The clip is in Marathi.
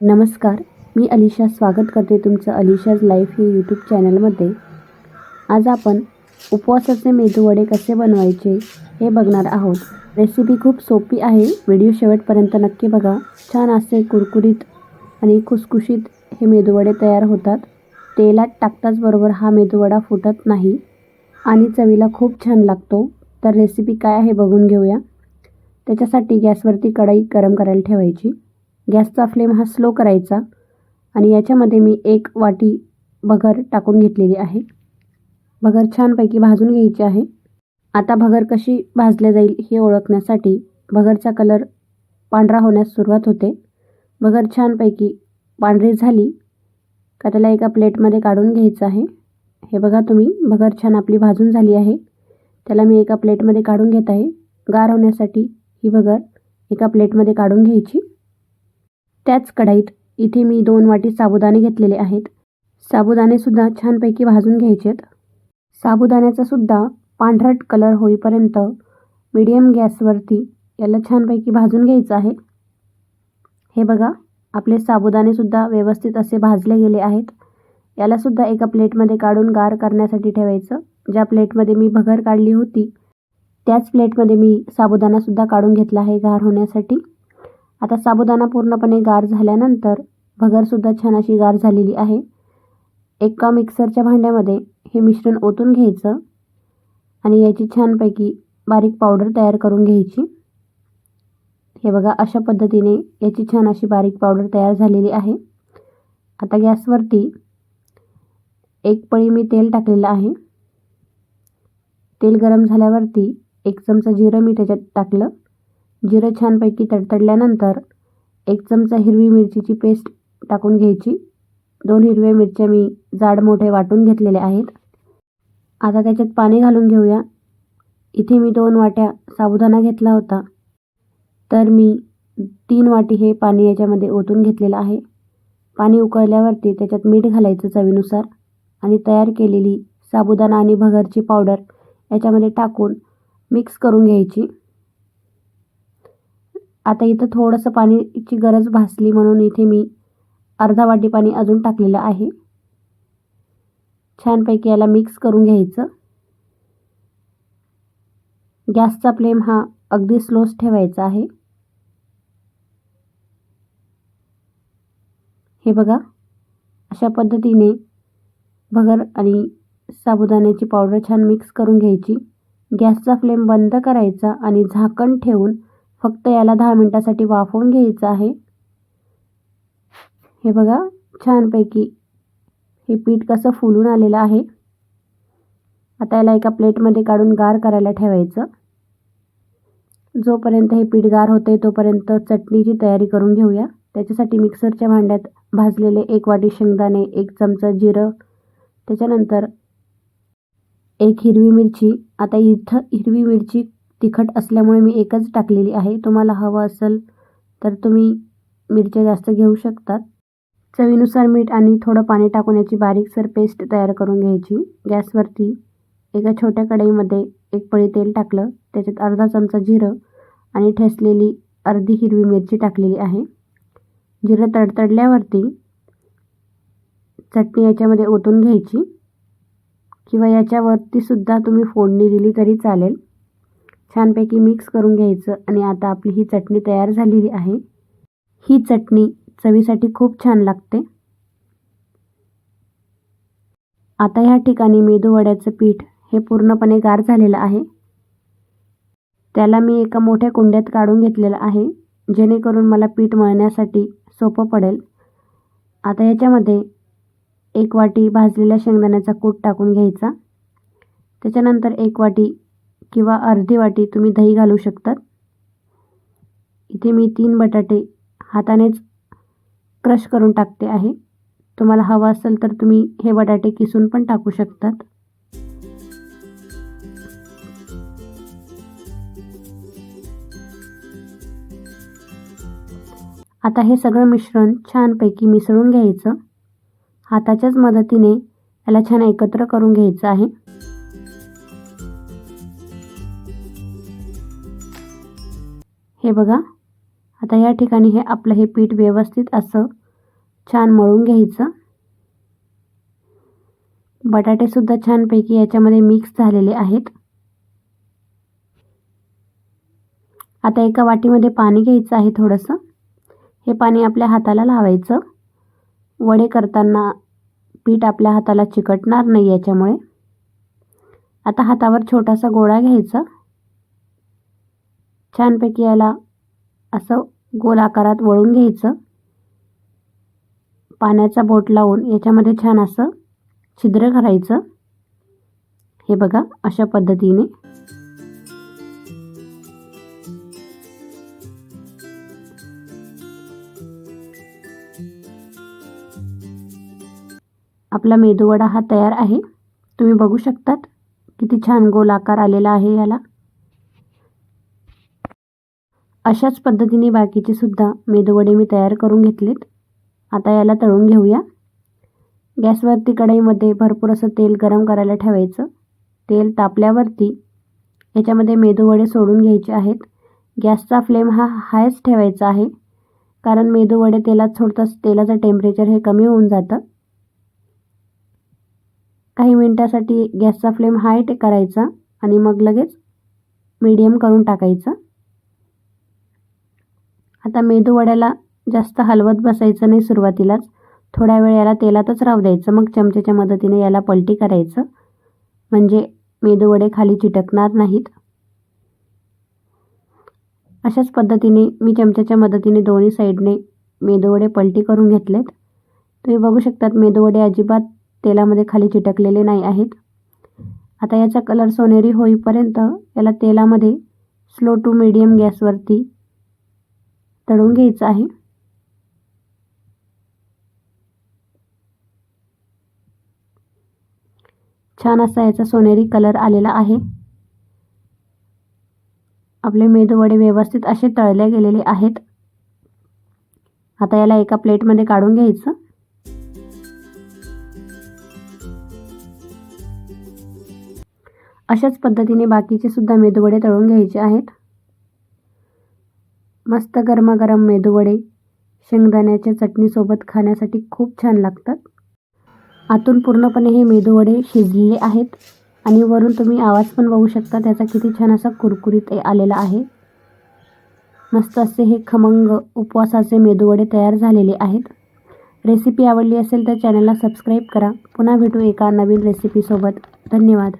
नमस्कार मी अलिशा स्वागत करते तुमचं अलिशाज लाईफ या यूट्यूब चॅनलमध्ये. आज आपण उपवासाचे मेदूवडे कसे बनवायचे हे बघणार आहोत. रेसिपी खूप सोपी आहे व्हिडिओ शेवटपर्यंत नक्की बघा. छान असे कुरकुरीत आणि खुसखुशीत हे मेदूवडे तयार होतात. तेलात टाकताच बरोबर हा मेदूवडा फुटत नाही आणि चवीला खूप छान लागतो. तर रेसिपी काय आहे बघून घेऊया. त्याच्यासाठी गॅसवरती कढई गरम करायला ठेवायची. गॅसचा फ्लेम हा स्लो करायचा आणि याच्यामध्ये मी एक वाटी भगर टाकून घेतलेली आहे. भगर छानपैकी भाजून घ्यायची आहे. आता भगर कशी भाजले जाईल हे ओळखण्यासाठी भगरचा कलर पांढरा होण्यास सुरुवात होते. भगर छानपैकी पांढरी झाली का त्याला एका प्लेटमध्ये काढून घ्यायचं आहे. हे बघा तुम्ही भगर छान आपली भाजून झाली आहे. त्याला मी एका प्लेटमध्ये काढून घेत आहे. गार होण्यासाठी ही भगर एका प्लेटमध्ये काढून घ्यायची. त्याच कढईत इथे मी दोन वाटी साबुदाणे घेतलेले आहेत. साबुदाणेसुद्धा छानपैकी भाजून घ्यायचेत. साबुदाण्याचासुद्धा पांढरट कलर होईपर्यंत मीडियम गॅसवरती याला छानपैकी भाजून घ्यायचं आहे. हे बघा आपले साबुदाणेसुद्धा व्यवस्थित असे भाजले गेले आहेत. यालासुद्धा एका प्लेटमध्ये काढून गार करण्यासाठी ठेवायचं. ज्या प्लेटमध्ये मी भगर काढली होती त्याच प्लेटमध्ये मी साबुदाणासुद्धा काढून घेतला आहे गार होण्यासाठी. आता साबुदाणा पूर्णपणे गार झाल्यानंतर भगरसुद्धा छान अशी गार झालेली आहे. एका मिक्सरच्या भांड्यामध्ये हे मिश्रण ओतून घ्यायचं आणि याची छानपैकी बारीक पावडर तयार करून घ्यायची. हे बघा अशा पद्धतीने याची छान अशी बारीक पावडर तयार झालेली आहे. आता गॅसवरती एक पळी मी तेल टाकलेलं आहे. तेल गरम झाल्यावरती एक चमचा जिरं मी त्याच्यात टाकलं. जिरं छानपैकी तडतडल्यानंतर एक चमचा हिरवी मिरचीची पेस्ट टाकून घ्यायची. दोन हिरव्या मिरच्या मी जाड मोठे वाटून घेतलेले आहेत. आता त्याच्यात पाणी घालून घेऊया. इथे मी दोन वाट्या साबुदाणा घेतला होता. तर मी तीन वाटी हे पाणी याच्यामध्ये ओतून घेतलेलं आहे. पाणी उकळल्यावरती त्याच्यात मीठ घालायचं चवीनुसार आणि तयार केलेली साबुदाणा आणि भगरची पावडर याच्यामध्ये टाकून मिक्स करून घ्यायची. आता इथं थोडंसं पाणीची गरज भासली म्हणून इथे मी अर्धा वाटी पाणी अजून टाकलेलं आहे. छानपैकी याला मिक्स करून घ्यायचं. गॅसचा फ्लेम हा अगदी स्लोच ठेवायचा आहे. हे बघा अशा पद्धतीने भगर आणि साबुदाण्याची पावडर छान मिक्स करून घ्यायची. गॅसचा फ्लेम बंद करायचा आणि झाकण ठेवून फक्त याला दहा मिनटासाठी वाफवून घ्यायचं आहे. हे बघा छानपैकी हे पीठ कसं फुलून आलेलं आहे. आता याला एका प्लेटमध्ये काढून गार करायला ठेवायचं. जोपर्यंत हे पीठ गार होते तोपर्यंत चटणीची तयारी करून घेऊया. त्याच्यासाठी मिक्सरच्या भांड्यात भाजलेले एक वाटी शेंगदाणे एक चमचा जिरं त्याच्यानंतर एक हिरवी मिरची. आता इथं हिरवी मिरची तिखट असल्यामुळे मी एकच टाकलेली आहे. तुम्हाला हवं असेल तर तुम्ही मिरच्या जास्त घेऊ शकतात. चवीनुसार मीठ आणि थोडं पाणी टाकून याची बारीकसर पेस्ट तयार करून घ्यायची. गॅसवरती एका छोट्या कढईमध्ये एक पळी तेल टाकलं. त्याच्यात अर्धा चमचा जिरं आणि ठेसलेली अर्धी हिरवी मिरची टाकलेली आहे. जिरं तडतडल्यावरती चटणी याच्यामध्ये ओतून घ्यायची किंवा याच्यावरतीसुद्धा तुम्ही फोडणी दिली तरी चालेल. छानपैकी मिक्स करून घ्यायचं आणि आता आपली ही चटणी तयार झालेली आहे. ही चटणी चवीसाठी खूप छान लागते. आता ह्या ठिकाणी मेदूवड्याचं पीठ हे पूर्णपणे गार झालेलं आहे. त्याला मी एका मोठ्या कुंड्यात काढून घेतलेलं आहे जेणेकरून मला पीठ मळण्यासाठी सोपं पडेल. आता ह्याच्यामध्ये एक वाटी भाजलेल्या शेंगदाण्याचा कूट टाकून घ्यायचा. त्याच्यानंतर एक वाटी किंवा अर्धी वाटी तुम्ही दही घालू शकतात. इथे मी तीन बटाटे हातानेच क्रश करून टाकते आहे. तुम्हाला हवं असेल तर तुम्ही हे बटाटे किसून पण टाकू शकतात. आता हे सगळं मिश्रण छानपैकी मिसळून घ्यायचं. हाताच्याच मदतीने याला छान एकत्र करून घ्यायचं आहे. हे बघा. आता या ठिकाणी हे आपलं हे पीठ व्यवस्थित असं छान मळून घ्यायचं. बटाटेसुद्धा छानपैकी याच्यामध्ये मिक्स झालेले आहेत. आता एका वाटीमध्ये पाणी घ्यायचं आहे थोडंसं. हे पाणी आपल्या हाताला लावायचं. वडे करताना पीठ आपल्या हाताला चिकटणार नाही याच्यामुळे. आता हातावर छोटासा गोळा घ्यायचा. छानपैकी याला असं गोल आकारात वळून घ्यायचं. पाण्याचा बोट लावून याच्यामध्ये छान असं छिद्र करायचं हे बघा अशा पद्धतीने. आपला मेदूवडा हा तयार आहे. तुम्ही बघू शकतात किती छान गोल आकार आलेला आहे याला. अशाच पद्धतीने बाकीचे सुद्धा मेदूवडे मी तयार करून घेतलेत. आता याला तळून घेऊया. गॅसवरती कढईमध्ये भरपूर असं तेल गरम करायला ठेवायचं. तेल तापल्यावरती याच्यामध्ये मेदूवडे सोडून घ्यायचे आहेत. गॅसचा फ्लेम हा हायच ठेवायचा आहे. कारण मेदूवडे तेलात सोडताच तेलाचं टेम्परेचर हे कमी होऊन जातं. काही मिनटासाठी गॅसचा फ्लेम हाय करायचा आणि मग लगेच मीडियम करून टाकायचं. आता मेदू वड्याला जास्त हलवत बसायचं नाही सुरुवातीलाच. थोड्या वेळ याला तेलातच राहू द्यायचं. मग चमच्याच्या मदतीने याला पलटी करायचं. म्हणजे मेदूवडे खाली चिटकणार नाहीत. अशाच पद्धतीने मी चमच्याच्या मदतीने दोन्ही साईडने मेदूवडे पलटी करून घेतलेत. तुम्ही बघू शकतात मेदूवडे अजिबात तेलामध्ये खाली चिटकलेले नाही आहेत. आता याचा कलर सोनेरी होईपर्यंत याला तेलामध्ये स्लो टू मीडियम गॅसवरती तळून घ्यायचं आहे. छान असा याचा सोनेरी कलर आलेला आहे. आपले मेदूवडे व्यवस्थित असे तळले गेलेले आहेत. आता याला एका प्लेटमध्ये काढून घ्यायचं. अशाच पद्धतीने बाकीचे सुद्धा मेदूवडे तळून घ्यायचे आहेत. मस्त गरमागरम मेदूवडे शेंगदाण्याच्या चटणीसोबत खाण्यासाठी खूप छान लागतात. आतून पूर्णपणे हे मेदूवडे शिजलेले आहेत आणि वरून तुम्ही आवाज पण बघू शकता त्याचा किती छान असा कुरकुरीत आलेला आहे. मस्त असे हे खमंग उपवासाचे मेदूवडे तयार झालेले आहेत. रेसिपी आवडली असेल तर चॅनलला सबस्क्राईब करा. पुन्हा भेटू एका नवीन रेसिपीसोबत. धन्यवाद.